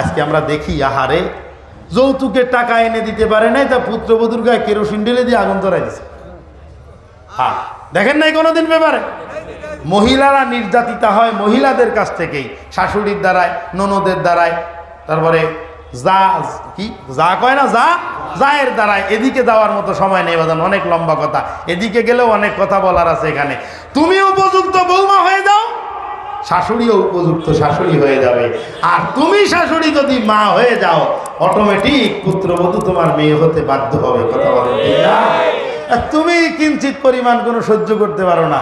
আজকে আমরা দেখি, আহারে, যৌতুকের টাকা এনে দিতে পারে নাই, তা পুত্রবধূর গায়ে কেরোসিন ঢেলে দিয়ে আগুন ধরাই দিছে। হ্যাঁ দেখেন নাই কোনোদিন ব্যাপারে? মহিলারা নির্যাতিতা হয় মহিলাদের কাছ থেকেই, শাশুড়ির দ্বারায়, ননদের দ্বারায়, তারপরে যা, কি? যা কয় না, যা জায়ের দ্বারায়, এদিকে যাওয়ার মতো সময় নেই বাদান অনেক লম্বা কথা। এদিকে গেলেও অনেক কথা বলার আছে এখানে। তুমি উপযুক্ত বৌমা হয়ে যাও শাশুড়িও উপযুক্ত শাশুড়ি হয়ে যাবে। আর তুমি শাশুড়ি যদি মা হয়ে যাও অটোমেটিক পুত্রবধূ তোমার মেয়ে হতে বাধ্য হবে। কথা বলেন তুমি কিঞ্চিত পরিমাণ কোনো সহ্য করতে পারো না।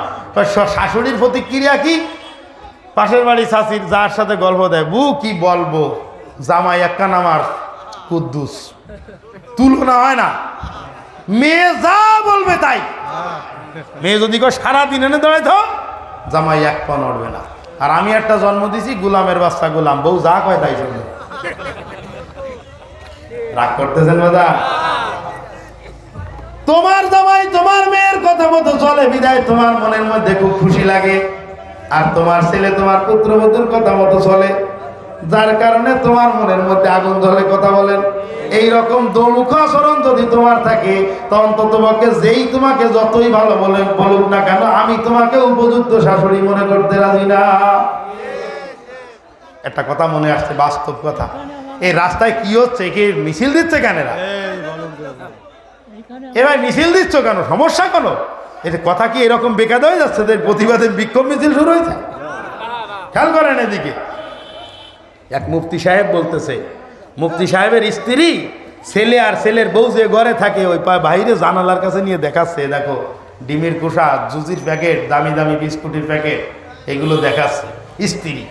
শাশুড়ির প্রতিক্রিয়া কি? পাশের বাড়ি শাশির যার সাথে গল্প দেয় বু কি বলব? জামাই একখান আমার কুদ্দুস। তুলনা হয় না। মেয়ে যা বলবে তাই। মেয়ে যদি কয়, সারাদিন এনে দাঁড়ায় তো জামাই এক পা নড়বে না। আর আমি একটা জন্ম দিছি, গুলামের বাচ্চা গুলাম। বউ যা কয় তাই শুনে রাগ করতেছেন দাদা তোমার জামাই তোমার মেয়ের কথা মতো চলে, বিদায় তোমার মনের মধ্যে খুব খুশি লাগে। আর তোমার ছেলে তোমার পুত্রবধূর কথা মতো চলে। যার কারণে তোমার মনের মধ্যে আগুন জ্বলে কথা বলেন। এই রকম দোমুখ আচরণ যদি তোমার থাকে তখন তো তোমাকে যেই তোমাকে যতই ভালো বলে বলুক না কেন, আমি তোমাকে উপযুক্ত শাশুড়ি মনে করতে রাজি না। একটা কথা মনে আসছে, বাস্তব কথা। এই রাস্তায় কি হচ্ছে? কি মিছিল দিচ্ছে কেন এরা? এবার মিছিল দিচ্ছ কেন? সমস্যা কেন? এটা কথা কি এরকম বেকার হয়ে যাচ্ছে? এদের প্রতিবাদের বিক্ষোভ মিছিল শুরু হয়েছে? খেয়াল করেন এদিকে। এক মুফতি সাহেব বলতেছে, মুফতি সাহেবের স্ত্রী, ছেলে আর ছেলের বউ যে ঘরে থাকে, ওই বাইরে জানালার কাছে নিয়ে দেখাচ্ছে, দেখো, ডিমের কুষা জুজির প্যাকেট, দামি দামি বিস্কুটের প্যাকেট, এগুলো দেখাচ্ছে, স্ত্রী।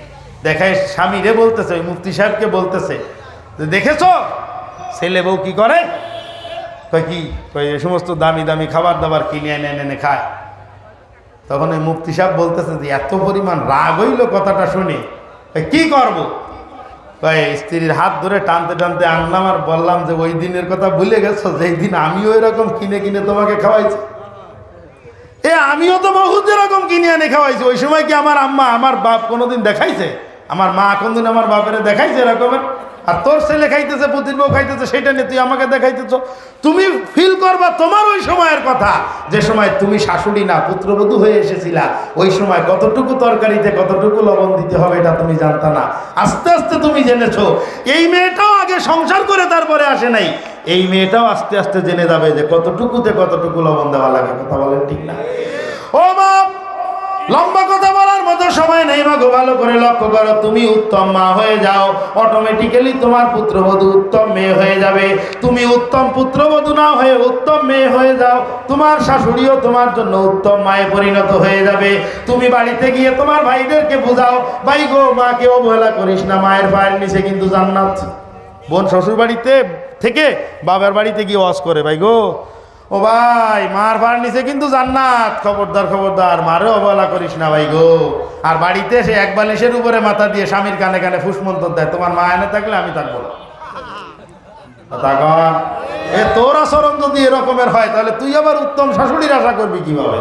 দেখায় স্বামীরে বলতেছে, ওই মুফতি সাহেবকে বলতেছে, যে দেখেছ? ছেলে বউ কি করে? কি? এই সমস্ত দামি দামি খাবার দাবার কিনে এনে এনে খায়। তখন ওই মুফতি সাহেব বলতেছে যে, এত পরিমাণ রাগ হইল কথাটা শুনে। কি করব? কয় স্ত্রীর হাত ধরে টানতে টানতে আনলাম আর বললাম যে, ওই দিনের কথা ভুলে গেছো, যেই দিন আমিও এরকম কিনে কিনে তোমাকে খাওয়াইছি। এ, আমিও তো বহুত এরকম কিনে আনে খাওয়াইছি। ওই সময় কি আমার আম্মা আমার বাপ কোনোদিন দেখাইছে? আমার মা কোনদিন আমার বাপের দেখাইছে এরকমের? আর তোর ছেলে খাইতেছে, পুতির বউ খাইতেছে, সেটা নিয়ে তুই আমাকে দেখাইতেছ। তুমি ফিল করবা তোমার ওই সময়ের কথা, যে সময় তুমি শাশুড়ি না, পুত্রবধূ হয়ে এসেছিলা, ওই সময় কতটুকু তরকারিতে কতটুকু লবণ দিতে হবে এটা তুমি জানতা না। আস্তে আস্তে তুমি জেনেছো, এই মেয়েটাও আগে সংসার করে তারপরে আসে নাই। এই মেয়েটাও আস্তে আস্তে জেনে যাবে যে কতটুকুতে কতটুকু লবণ দেওয়া লাগে, কথা বলেন ঠিক না। ও বাপ! লম্বা কথা বলার মতো সময় নেই মা গো ভালো করে লক্ষ্য করো, তুমি উত্তম মা হয়ে যাও। অটোমেটিক্যালি তোমার পুত্রবধূ উত্তম মেয়ে হয়ে যাবে। তুমি উত্তম পুত্রবধূ না হয়ে উত্তম মেয়ে হয়ে যাও। তোমার শাশুড়িও তোমার জন্য উত্তম মায়ে পরিণত হয়ে যাবে। তুমি বাড়িতে গিয়ে তোমার ভাইদেরকে বোঝাও, ভাই গো, মাকে অবহেলা করিস না, মায়ের পায়ের নিচে কিন্তু জান্নাত। বোন শ্বশুর বাড়িতে থেকে বাবার বাড়িতে গিয়ে ওয়াজ করে, ভাই গো ও ভাই, মার ভার নিচে কিন্তু জান্নাত। খবরদার খবরদার মারে অবহেলা করিস না ভাই গো। আর বাড়িতে এসে এক বালিশের উপরে মাথা দিয়ে স্বামীর কানে কানে ফুসমন্তর দেয়। তোমার মা এনে থাকলে আমি থাকব। এ, তোর আচরণ যদি এরকমের হয়, তাহলে তুই আবার উত্তম শাশুড়ির আশা করবি কীভাবে?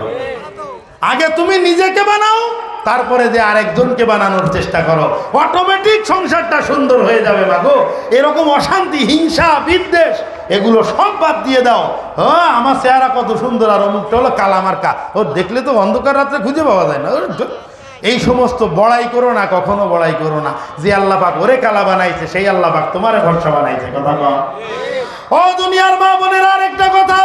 আগে তুমি নিজেকে বানাও, তারপরে যে আরেকজনকে বানানোর চেষ্টা করো। অটোমেটিক সংসারটা সুন্দর হয়ে যাবে মাগো এরকম অশান্তি, হিংসা, বিদ্বেষ এগুলো সব বাদ দিয়ে দাও। হ্যাঁ আমার চেহারা কত সুন্দর আর অমুকটা হলো কালামার্কা। ও দেখলে তো অন্ধকার রাত্রে খুঁজে পাওয়া যায় না। এই সমস্ত বড়াই করো না কখনো বড়াই করো না। যে আল্লাহ পাক ওরে কালা বানাইছে সেই আল্লাহ পাক তোমারে ভরসা বানাইছে কথা কম ও দুনিয়ার মা বোনের আরেকটা কথা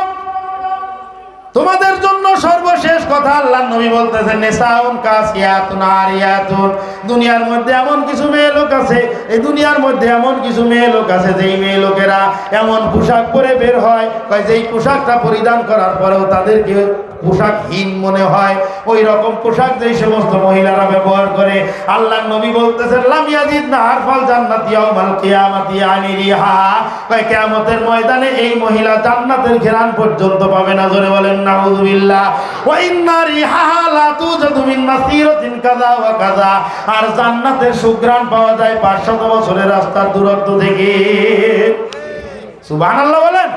তোমাদের জন্য সর্বশেষ কথা আল্লাহ নবী বলতেছেন নেশাউন কাসিয়াতুন আরিয়াতুন। দুনিয়ার মধ্যে এমন কিছু মেয়ে লোক আছে, এই দুনিয়ার মধ্যে এমন কিছু মেয়ে লোক আছে, যেই মেয়ে লোকেরা এমন পোশাক পরে বের হয় যেই পোশাকটা পরিধান করার পরেও তাদেরকে পোশাকহীন মনে হয়। ওই রকম পোশাক যেই সমস্ত মহিলারা ব্যবহার করে। আল্লাহ নবী বলতেছেন লামিয়াজিদ না আরফাল জান্নাতি ইয়াউমাল কিয়ামাতি আনি রিহা? কয়, কিয়ামতের ময়দানে এই মহিলা জান্নাতের ঘেরান পর্যন্ত পাবে না। জোরে বলেন নাউযুবিল্লাহ ওয়া ইন্না রিহাহা লা তুজাদু মিন মাসিরাতিন কাযা ওয়া কাযা। আর জান্নাতের সুঘ্রাণ পাওয়া যায় 500 বছরের রাস্তার দূরত্ব থেকে। সুবহানাল্লাহ বলেন?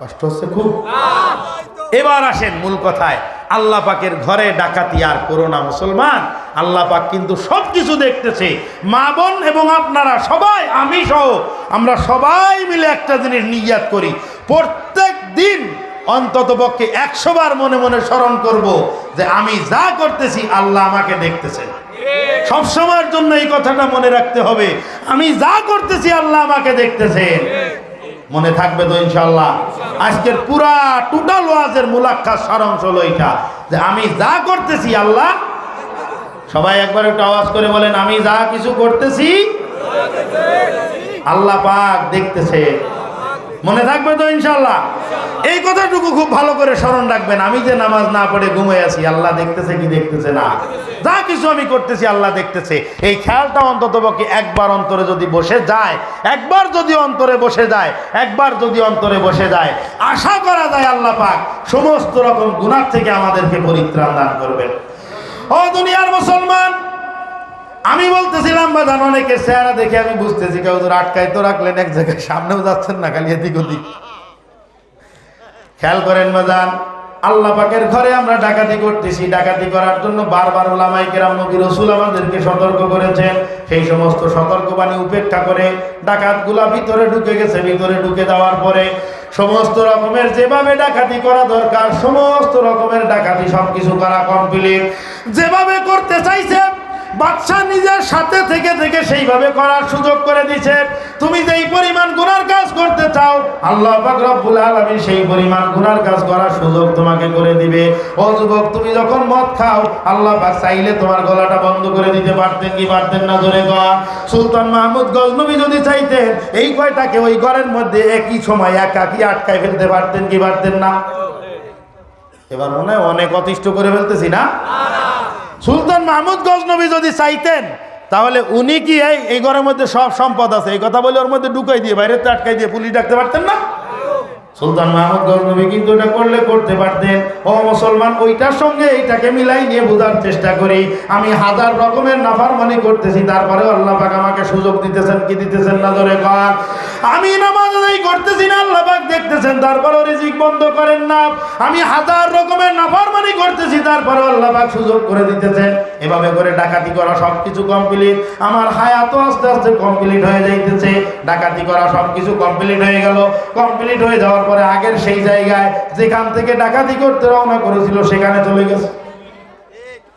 কষ্ট হচ্ছে খুব। এবার আসেন মূল কথায়। আল্লাহ পাকের ঘরে ডাকাতি আর করোনা মুসলমান। আল্লাহ পাক কিন্তু সব কিছু দেখতেছে। মা বোন এবং আপনারা সবাই, আমি সহ, আমরা সবাই মিলে একটা জিনিস নিয়াত করি। প্রত্যেক দিন অন্তত পক্ষে একশো বার মনে মনে স্মরণ করব যে আমি যা করতেছি, আল্লাহ আমাকে দেখতেছেন। সবসময়ের জন্য এই কথাটা মনে রাখতে হবে। আমি যা করতেছি, আল্লাহ আমাকে দেখতেছেন। মনে থাকবে তো ইনশাল্লাহ আজকের পুরা টোটাল ওয়াজের মুলাক্কার সারাংশ হলো এটা যে আমি যা করতেছি আল্লাহ, সবাই একবার একটু আওয়াজ করে বলেন, আমি যা কিছু করতেছি, আল্লাহ পাক দেখতেছে। মনে থাকবে তো ইনশাল্লাহ এই কথাটুকু খুব ভালো করে স্মরণ রাখবেন। আমি যে নামাজ না পড়ে ঘুমিয়ে আছি, আল্লাহ দেখতেছে কি দেখতেছে না? যা কিছু আমি করতেছি, আল্লাহ দেখতেছে। এই খেয়ালটা অন্তত পক্ষে একবার অন্তরে যদি বসে যায়, একবার যদি অন্তরে বসে যায়, একবার যদি অন্তরে বসে যায়, আশা করা যায় আল্লাহ পাক সমস্ত রকম গুণার থেকে আমাদেরকে পরিত্রাণ দান করবেন। ও দুনিয়ার মুসলমান আমি বলতেছিলাম বা জানো অনেকের চেহারা দেখে আমি বুঝতেছি, কেউ তো আটকাই তো রাখলেন, এক জায়গায় সামনেও যাচ্ছেন না, খালি এদিক ওদিক। খেয়াল করেন বাজান আল্লাহ পাকের ঘরে আমরা ডাকাতি করতেছি। ডাকাতি করার জন্য বারবার ওলামাই কেরাম, নবী রসুল আমাদেরকে সতর্ক করেছেন। সেই সমস্ত সতর্কবাণী উপেক্ষা করে ডাকাতগুলা ভিতরে ঢুকে গেছে। ভিতরে ঢুকে যাওয়ার পরে সমস্ত রকমের যেভাবে ডাকাতি করা দরকার, সমস্ত রকমের ডাকাতি সবকিছু করা কমপ্লিট যেভাবে করতে চাইছে বাদশাহ নিজের সাথে থেকে থেকে সেইভাবে করার সুযোগ করে দিছে তুমি যেই পরিমাণ গুনার কাজ করতে চাও, আল্লাহ রব্বুল আলামিন সেই পরিমাণ গুনার কাজ করার সুযোগ তোমাকে করে দিবে। ও যুবক, তুমি যখন মদ খাও, আল্লাহ পাক চাইলে তোমার গলাটা বন্ধ করে দিতে পারতেন কি পারতেন না জোরে কর সুলতান মাহমুদ গজনবী যদি চাইতেন, এই কয়টাকে ওই ঘরের মধ্যে একই সময় একাকি আটকায় ফেলতে পারতেন কি পারতেন না? এবার মনে হয় অনেক অতিষ্ঠ করে ফেলতেছি না? সুলতান মাহমুদ গজনবী যদি চাইতেন, তাহলে উনি কি এই ঘরের মধ্যে সব সম্পদ আছে? এই কথা বলে ওর মধ্যে ঢুকাই দিয়ে, বাইরে তো আটকাই দিয়ে পুলিশ ডাকতে পারতেন না? সুলতান মাহমুদ গজনবী কিন্তু এটা করলে করতে পারতেন। ও মুসলমান, ওইটার সঙ্গে এইটাকে মিলাই নিয়ে বোঝার চেষ্টা করি। আমি হাজার রকমের নাফারমানি করতেছি তারপরে আল্লাহ পাক আমাকে সুযোগ দিতেছেন, কি দিতেছেন না ধরে কর আমি নামাজ আদায় করতেছি না, আল্লাহ পাক দেখতেছেন তারপরে রিজিক বন্ধ করেন না। আমি হাজার রকমের নাফারমানি করতেছি তারপরে আল্লাহ পাক সুযোগ করে দিতেছেন। এভাবে করে ডাকাতি করা সব কিছু কমপ্লিট। আমার হায়াতও আস্তে আস্তে কমপ্লিট হয়ে যাইতেছে। ডাকাতি করা সব কিছু কমপ্লিট হয়ে গেল। কমপ্লিট হয়ে যাওয়ার পরে আগের সেই জায়গায় যেখান থেকে ডাকাতি করতে রওনা করেছিল, সেখানে চলে গেছে।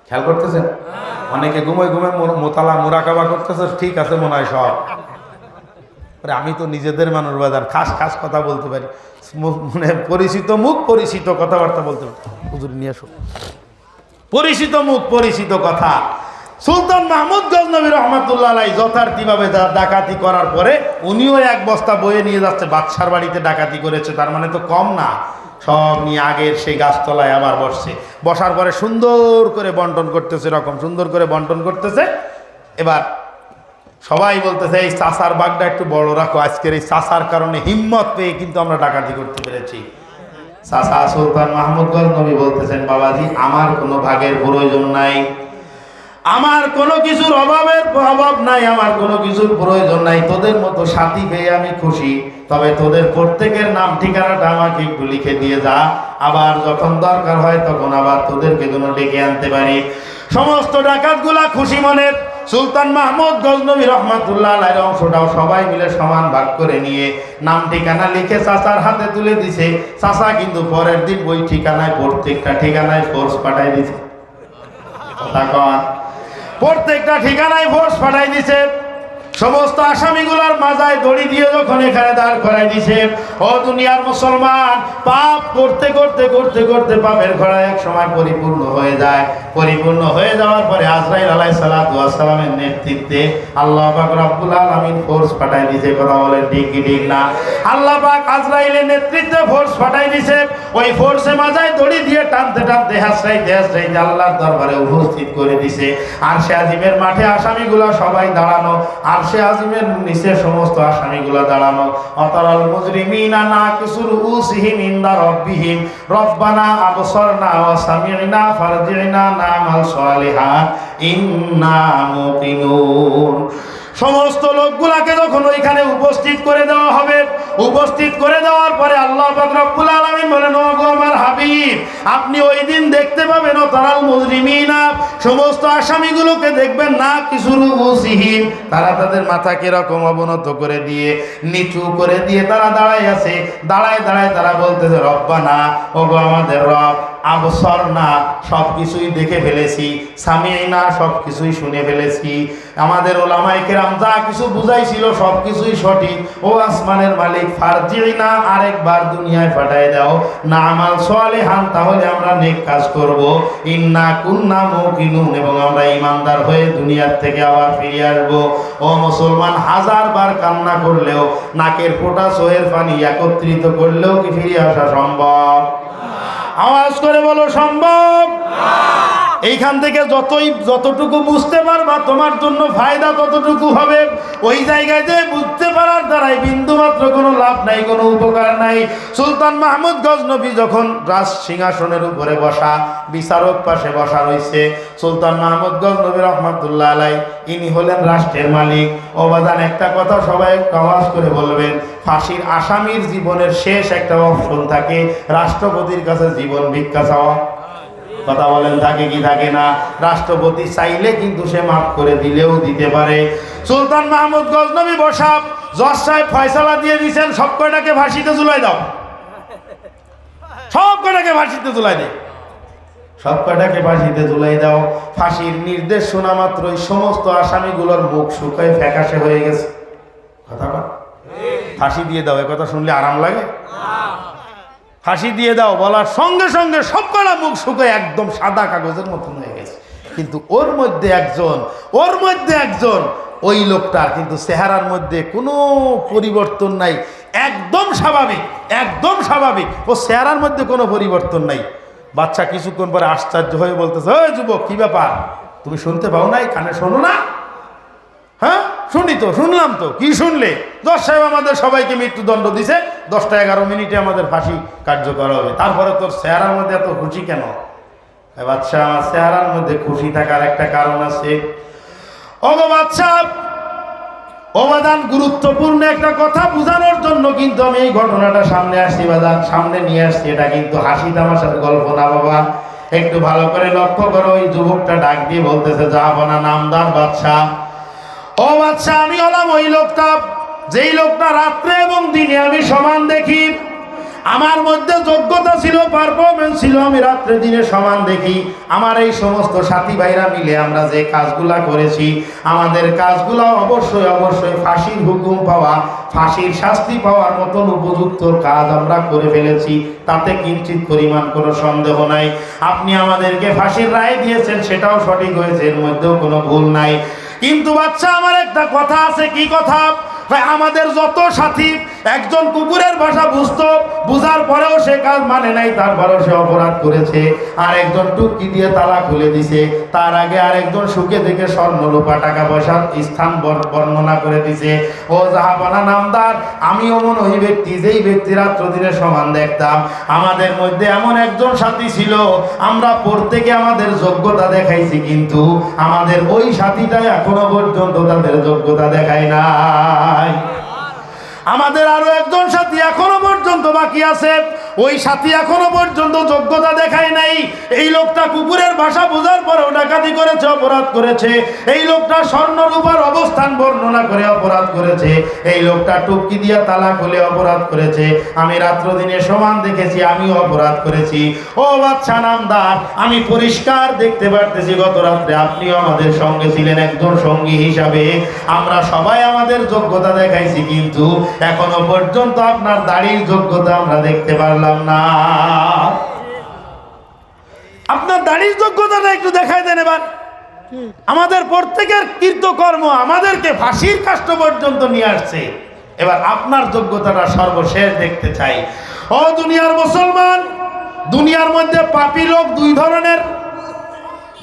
খেয়াল করতেছেন? অনেকে ঘুমে ঘুমে মোতালা মোরাকাবা করতেছে, ঠিক আছে মনে হয় সব। আমি তো নিজেদের মানুষ, বাজার খাস খাস কথা বলতে পারি। মানে পরিচিত মুখ, পরিচিত কথাবার্তা বলতে পারি। হুজুর, নিয়ে আসো। পরিচিত মুখ, পরিচিত কথা। সুলতান মাহমুদ গজনবী রহমতুল্লাহ যথার্থীভাবে ডাকাতি করার পরে উনিও এক বস্তা বয়ে নিয়ে যাচ্ছে। বাদশার বাড়িতে ডাকাতি করেছে, তার মানে তো কম না। সব নিয়ে আগের সেই গাছতলায় আবার বসছে। বসার পরে সুন্দর করে বন্টন করতেছে, এরকম সুন্দর করে বন্টন করতেছে। এবার সবাই বলতেছে, এই চাষার বাগটা একটু বড় রাখো, আজকের এই চাষার কারণে হিম্মত পেয়ে কিন্তু আমরা ডাকাতি করতে পেরেছি। চাষা সুলতান মাহমুদ নবী বলতেছেন, বাবাজি, আমার কোনো ভাগের প্রয়োজন নাই। আমার কোনো কিছুর অভাবের অভাব নাই, আমার কোনো কিছুর প্রয়োজন নাই। তোদের মতো সাথী পেয়ে আমি খুশি, তবে তোদের প্রত্যেকের নাম, ঠিকানাটা আমাকে একটু লিখে দিয়ে যা। আবার যখন দরকার হয় তখন আবার তোদেরকে যেন ডেকে আনতে পারি। সমস্ত ডাকাতগুলা খুশি মনে সুলতান মাহমুদ গজনবী রহমাতুল্লাহ আলাইয়ের অংশটাও সবাই মিলে সমান ভাগ করে নিয়ে নাম, ঠিকানা লিখে চাচার হাতে তুলে দিছে। চাচা কিন্তু পরের দিন ওই ঠিকানায় প্রত্যেকটা ঠিকানায় ফোর্স পাঠাই দিছে। কথা কন। প্রত্যেকটা ঠিকানায় ভোট পাঠাই দিছে। সমস্ত আসামিগুলার মাজায় দড়ি দিয়ে যখন এখানে দাঁড় করাই দিছে, ও দুনিয়ার মুসলমান, পাপ করতে করতে করতে করতে পাপের ঘোড়া এক সময় পরিপূর্ণ হয়ে যায়। পরিপূর্ণ হয়ে যাওয়ার পরে আজরাইল আলাই সালামের নেতৃত্বে আল্লাহ পাক রব্বুল আলামিন ফোর্স পাঠাই দিছে, কথা বলেন ঠিক কি ঠিক না? আল্লাহ পাক আজরাইলের নেতৃত্বে ফোর্স পাঠাই দিছে, ওই ফোর্সে মাজায় দড়ি দিয়ে টানতে টানতে হাসরাইতে হাসরাইতে আল্লাহর দরবারে উপস্থিত করে দিছে। আর সে আজিমের মাঠে আসামিগুলা সবাই দাঁড়ানো, আর সে আজিমের নিচে সমস্ত আসামিগুলা দাঁড়ানো। অতরাল মুজরিমিনা না কিসুর উসিহিম ইন্দা রব্বিহিম। রব্বানা আবসরনা ওয়া সামি'না ফারজি'না নামাল সালিহান ইন্না মুকিনুন। সমস্ত লোকগুলাকে যখন ওইখানে উপস্থিত করে দেওয়া হবে উপস্থিত করে দেওয়ার পরে আল্লাহ রব্বুল আলমিন আমার হাবিব, আপনি ওই দিন দেখতে পাবেন তারাল মুজরিমিনা, সমস্ত আসামিগুলোকে দেখবেন না, কিছু মুসিহীন তারা তাদের মাথা কীরকম অবনত করে দিয়ে, নিচু করে দিয়ে তারা দাঁড়ায় আছে। দাঁড়ায় দাঁড়ায় তারা বলতেছে, রব্বানা, ও গো আমাদের রব আবসর না সব কিছুই দেখে ফেলেছি সামিয়াই না সব কিছুই শুনে ফেলেছি। আমাদের ওলামাই কেরাম যা কিছু বুঝাইছিল সব কিছুই সঠিক। ও আসমানের মালিক ফারজিই না আরেকবার দুনিয়ায় পাঠায় দাও। না আমাল সোয়ালে হান তাহলে আমরা নেক কাজ করব। ইন্না কুন্না মুকিনুন, এবং আমরা ইমানদার হয়ে দুনিয়ার থেকে আবার ফিরে আসব। ও মুসলমান, হাজার বার কান্না করলেও, নাকের ফোঁটা সোহের পানি একত্রিত করলেও কি ফিরে আসা সম্ভব? আওয়াজ করে বলো সম্ভব? এইখান থেকে যতই, যতটুকু বুঝতে পারবা, তোমার জন্য ফায়দা ততটুকু হবে। ওই জায়গায় যে বুঝতে পারার দ্বারাই বিন্দু মাত্র কোনো লাভ নাই, কোনো উপকার নাই। সুলতান মাহমুদ গজনবী যখন রাজ সিংহাসনের উপরে বসা, বিচারক পাশে বসা রয়েছে, সুলতান মাহমুদ গজনবী রহমতুল্লাহ আলাই ইনি হলেন রাষ্ট্রের মালিক। অবাদান একটা কথা, সবাই আওয়াজ করে বলবেন, ফাঁসির আসামির জীবনের শেষ একটা অপশন থাকে, রাষ্ট্রপতির কাছে জীবন ভিক্ষা চাওয়া। কথা বলেন, থাকে কি থাকে না, রাষ্ট্রপতি চাইলে কিন্তু সে মাফ করে দিলেও দিতে পারে। সুলতান মাহমুদ গজনবী বসাব, জজ সাহেব ফয়সালা দিয়ে দিয়েছেন সব কয়টাকে ফাঁসিতে ঝুলাই দাও। সব কয়টাকে ফাঁসিতে ঝুলাই দে। সব কয়টাকে ফাঁসিতে ঝুলাই দাও। ফাঁসির নির্দেশ শোনা মাত্রই সমস্ত আসামিগুলোর মুখ শুকায় ফ্যাকাশে হয়ে গেছে। কথা ফাঁসি দিয়ে দাও, এ কথা শুনলে আরাম লাগে? ফাঁসি দিয়ে দাও বলার সঙ্গে সঙ্গে সব কটা মুখ শুকিয়ে একদম সাদা কাগজের মতন হয়ে গেছে। কিন্তু ওর মধ্যে একজন, ওর মধ্যে একজন, ওই লোকটার কিন্তু চেহারার মধ্যে কোনো পরিবর্তন নাই। একদম স্বাভাবিক একদম স্বাভাবিক, ও চেহারার মধ্যে কোনো পরিবর্তন নাই। বাচ্চা কিছুক্ষণ পরে আশ্চর্য হয়ে বলতেছে, ওই যুবক, কী ব্যাপার? তুমি শুনতে পাও নাই, কানে শোনো না? শুনি তো, শুনলাম তো, কি শুনলে? দশ সাহেব আমাদের সবাইকে মৃত্যুদণ্ড দিছে, দশটা এগারো মিনিটে আমাদের ফাঁসি কার্যকর হবে। তারপরে তোর চেহারার মধ্যে এত খুশি কেন? বাচ্চা আমার চেহারার মধ্যে খুশি থাকার একটা কারণ আছে। ওগো বাচ্চা অবাদান গুরুত্বপূর্ণ একটা কথা বোঝানোর জন্য কিন্তু আমি এই ঘটনাটা সামনে আসছি বাদান সামনে নিয়ে আসছি, এটা কিন্তু হাসি তামাশার গল্প না বাবা। একটু ভালো করে লক্ষ্য করো, ওই যুবকটা ডাক দিয়ে বলতেছে যাব না নামদার বাদশাহ। ও বাচ্চা, আমি হলাম ওই লোকটা। যেই লোকটা রাত্রে এবং দিনে আমি সমান দেখি। আমার মধ্যে যোগ্যতা ছিল পারফরমেন্স ছিল, আমি রাত্রে দিনে সমান দেখি। আমার এই সমস্ত সাথী ভাইরা মিলে আমরা যে কাজগুলা করেছি, আমাদের কাজগুলো অবশ্যই অবশ্যই ফাঁসির হুকুম পাওয়া, ফাঁসির শাস্তি পাওয়ার মতন উপযুক্ত কাজ আমরা করে ফেলেছি। তাতে কিঞ্চিত পরিমাণ কোনো সন্দেহ নাই। আপনি আমাদেরকে ফাঁসির রায় দিয়েছেন, সেটাও সঠিক হয়েছে, এর মধ্যেও কোনো ভুল নাই। কিন্তু বাচ্চা আমার একটা কথা আছে কি কথা? ভাই, আমাদের যত সাথী একজন কুকুরের ভাষা বুঝতো, বুঝার পরেও সে কাজ মানে নাই, তারপরেও সে অপরাধ করেছে। আর একজন টুকি দিয়ে তালা খুলে দিছে, তার আগে আরেকজন সুখে দেখে স্বর্ণ রূপা টাকা পয়সার স্থান বর্ণনা করে দিছে। ও জাহাবানা নামদার আমিও মনে ওই ব্যক্তি, যেই ব্যক্তি রাত্র দিনে সমান দেখতাম। আমাদের মধ্যে এমন একজন সাথী ছিল, আমরা প্রত্যেকে আমাদের যোগ্যতা দেখাইছি, কিন্তু আমাদের ওই সাথীটা এখনও পর্যন্ত তাদের যোগ্যতা দেখায় নাই। আমাদের আরও একজন সাথী এখনও পর্যন্ত বাকি আছে। ওই সাথী এখনও পর্যন্ত যোগ্যতা দেখায় নাই। এই লোকটা কুকুরের ভাষা বোঝার পরেও ডাকাতি করেছে, অপরাধ করেছে। এই লোকটা স্বর্ণ রূপার অবস্থান বর্ণনা করে অপরাধ করেছে। এই লোকটা টুপকি দিয়া তালা খুলে অপরাধ করেছে। আমি রাত্র দিনে সমান দেখেছি, আমিও অপরাধ করেছি। ও বাচ্চা নামদার, আমি পরিষ্কার দেখতে পারতেছি, গত রাত্রে আপনিও আমাদের সঙ্গে ছিলেন একজন সঙ্গী হিসাবে। আমরা সবাই আমাদের যোগ্যতা দেখাইছি, কিন্তু এখনও পর্যন্ত আপনার দাড়ির যোগ্যতা আমরা দেখতে পারলাম না। আপনার দাড়ির যোগ্যতাটা একটু দেখাই দেন এবার। আমাদের প্রত্যেকের কীর্তকর্ম আমাদেরকে ফাঁসির কাষ্ট পর্যন্ত নিয়ে আসছে। এবার আপনার যোগ্যতাটা সর্বশেষ দেখতে চাই। ও দুনিয়ার মুসলমান, দুনিয়ার মধ্যে পাপী লোক দুই ধরনের।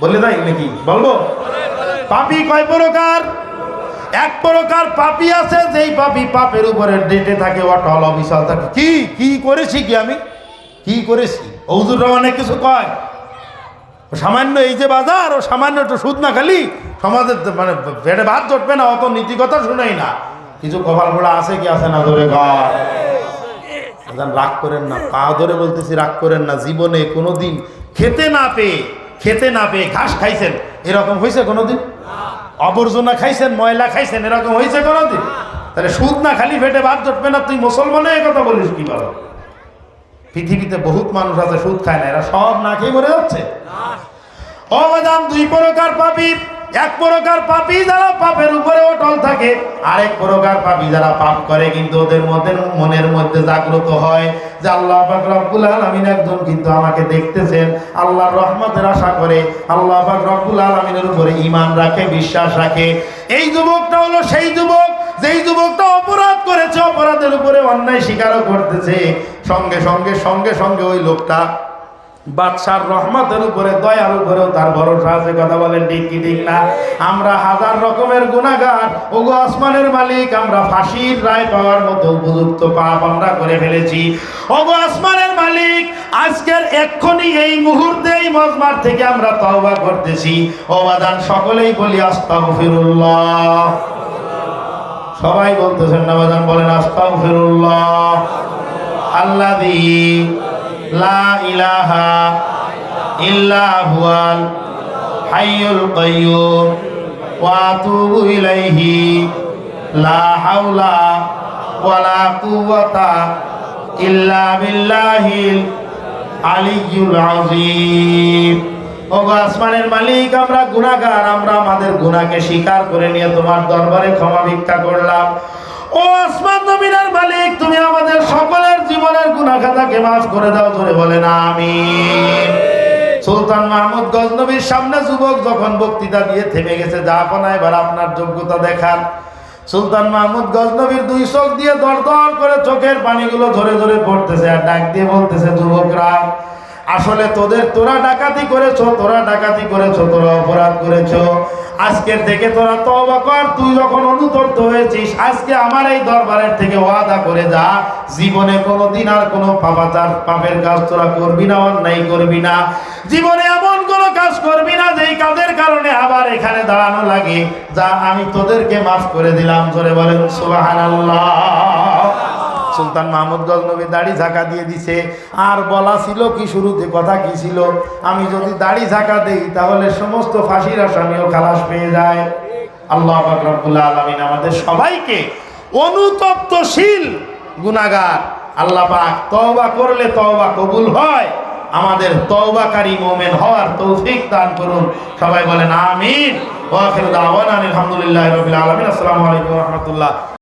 বলে তাই নাকি বলব? পাপী কয় প্রকার? এক প্রকার পাপী আছে, যেই পাপী পাপের উপরে ডেটে থাকে, অটল অবিশাল থাকে। কি কি করেছি কি আমি? কি করেছি? হুজুররা অনেক কিছু কয়। সামান্য এই যে বাজার, ও সামান্য একটু সুদ না খালি, সমাজের মানে পেটে ভাত জটবে না, অত নীতি কথা শুনেই না। কিছু কপাল পোড়া আছে কি আছে না ধরে ঘর রাগ করেন না, পা ধরে বলতেছি রাগ করেন না, জীবনে কোনোদিন খেতে না পেয়ে, খেতে না পেয়ে ঘাস খাইছেন, এরকম হয়েছে কোনোদিন? আবর্জনা খাইছেন, ময়লা খাইছেন, এরকম হয়েছে কোনোদিন? তাহলে সুদ না খালি ফেটে বাদ জটবে না, তুই মুসলমানে এই কথা বলিস কি বলো পৃথিবীতে বহুত মানুষ আছে, সুদ খায় না, এরা সব না খেয়ে মরে যাচ্ছে। অবাদাম দুই প্রকার পাপি এক প্রকার পাপি যারা পাপের উপরে অটল থাকে, আরেক প্রকার পাপি যারা পাপ করে কিন্তু ওদের মধ্যে মনের মধ্যে জাগ্রত হয় যে আল্লাহ পাক রব্বুল আলামিন একজন কিন্তু আমাকে দেখতেছেন, আল্লাহর রহমতের আশা করে আল্লাহ পাক রব্বুল আলামিনের উপরে ঈমান রাখে, বিশ্বাস রাখে। এই যুবকটা হলো সেই যুবক, যেই যুবকটা অপরাধ করেছে, অপরাধের উপরে অন্যায় স্বীকারও করতেছে। সঙ্গে সঙ্গে সঙ্গে সঙ্গে ওই লোকটা বাদশার রহমতের উপরে, দয়ার উপরেও তার ভরসা আছে, কথা বলেন ঠিক কি ঠিক না? আমরা হাজার রকমের গুণাগার ওগো আসমানের মালিক, আমরা ফাঁসির রায় পাওয়ার মতো উপযুক্ত পাপ আমরা করে ফেলেছি। ওগো আসমানের মালিক, আজকের এক্ষুনি এই মুহূর্তে, এই মজমার থেকে আমরা তওবা করতেছি। ওবাদান সকলেই বলি আস্তাগফিরুল্লাহ। সবাই বলতেছেন না বাজান বলেন আস্তাগফিরুল্লাহ। আল্লাযী লা ইলাহা ইল্লা লা হাওলা ইল্লা আসমানের মালিক, আমরা গুনাহগার, আমরা আমাদের গুনাহকে স্বীকার করে নিয়ে তোমার দরবারে ক্ষমা ভিক্ষা করলাম। ও আসমান জমিনের মালিক, তুমি আমাদের সকলের জীবনের গুনাহ খাতাকে মাফ করে দাও, জোরে বলেন, আমিন। সুলতান মাহমুদ গজনবীর সামনে যুবক যখন বক্তৃতা দিয়ে থেমে গেছে যা আপনা এবার আপনার যোগ্যতা দেখান। সুলতান মাহমুদ গজনবীর দুই চোখ দিয়ে দর দর করে চোখের পানিগুলো ধরে ধরে পড়তেছে আর ডাক দিয়ে বলতেছে, যুবকরা আসলে তোদের তোরা ডাকাতি করেছ, তোরা ডাকাতি করেছ, তোরা অপরাধ করেছ। আজকের থেকে তোরা তওবা কর, তুই যখন অনুতপ্ত হয়েছিস, আজকে আমার এই দরবারের থেকে ওয়াদা করে যা, জীবনে কোনোদিন আর কোনো পাপাচার, পাপের কাজ তোরা করবি না, অন্যায় করবি না। জীবনে এমন কোনো কাজ করবি না, যেই কাজের কারণে আবার এখানে দাঁড়ানো লাগে, যা আমি তোদেরকে মাফ করে দিলাম, জোরে বলেন, সুবহানাল্লাহ। সুলতান মাহমুদ গজনবী দাড়ি ঝাঁকা দিয়ে দিছে। আর বলা ছিল কি শুরুতে, কথা কি ছিল? আমি যদি দাড়ি ঝাঁকা দেই, তাহলে সমস্ত ফাঁসির আসামিও খালাস পেয়ে যায়। আল্লাহ রব্বুল্লাহ আলমিন আমাদের সবাইকে অনুতপ্তশীল গুনাগার আল্লাহ পাক তওবা করলে তওবা কবুল হয়। আমাদের তওবাকারী মোমেন হওয়ার তৌফিক দান করুন। সবাই বলেন, আমিন। ওয়া আখিরু দাওয়ানা আলহামদুলিল্লাহি রাব্বিল আলামিন। আসসালামু আলাইকুম রাহমাতুল্লাহ।